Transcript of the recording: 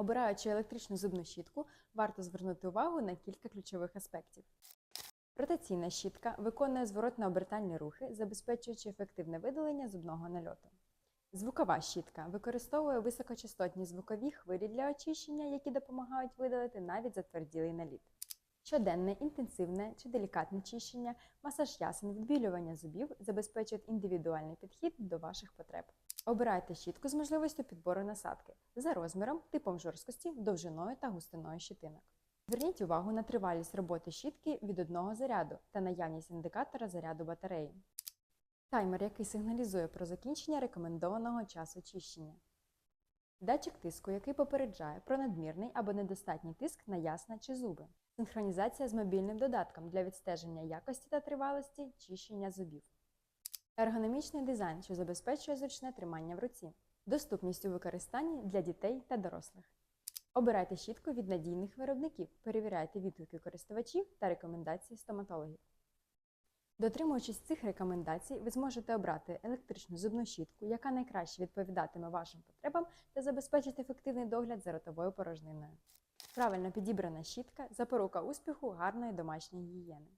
Обираючи електричну зубну щітку, варто звернути увагу на кілька ключових аспектів. Ротаційна щітка виконує зворотно-обертальні рухи, забезпечуючи ефективне видалення зубного нальоту. Звукова щітка використовує високочастотні звукові хвилі для очищення, які допомагають видалити навіть затверділий наліт. Щоденне, інтенсивне чи делікатне чищення, масаж ясен, відбілювання зубів забезпечують індивідуальний підхід до ваших потреб. Обирайте щітку з можливістю підбору насадки за розміром, типом жорсткості, довжиною та густиною щитинок. Зверніть увагу на тривалість роботи щітки від одного заряду та наявність індикатора заряду батареї. Таймер, який сигналізує про закінчення рекомендованого часу чищення. Датчик тиску, який попереджає про надмірний або недостатній тиск на ясна чи зуби. Синхронізація з мобільним додатком для відстеження якості та тривалості чищення зубів. Ергономічний дизайн, що забезпечує зручне тримання в руці. Доступність у використанні для дітей та дорослих. Обирайте щітку від надійних виробників, перевіряйте відгуки користувачів та рекомендації стоматологів. Дотримуючись цих рекомендацій, ви зможете обрати електричну зубну щітку, яка найкраще відповідатиме вашим потребам та забезпечить ефективний догляд за ротовою порожниною. Правильно підібрана щітка запорука успіху гарної домашньої гігієни.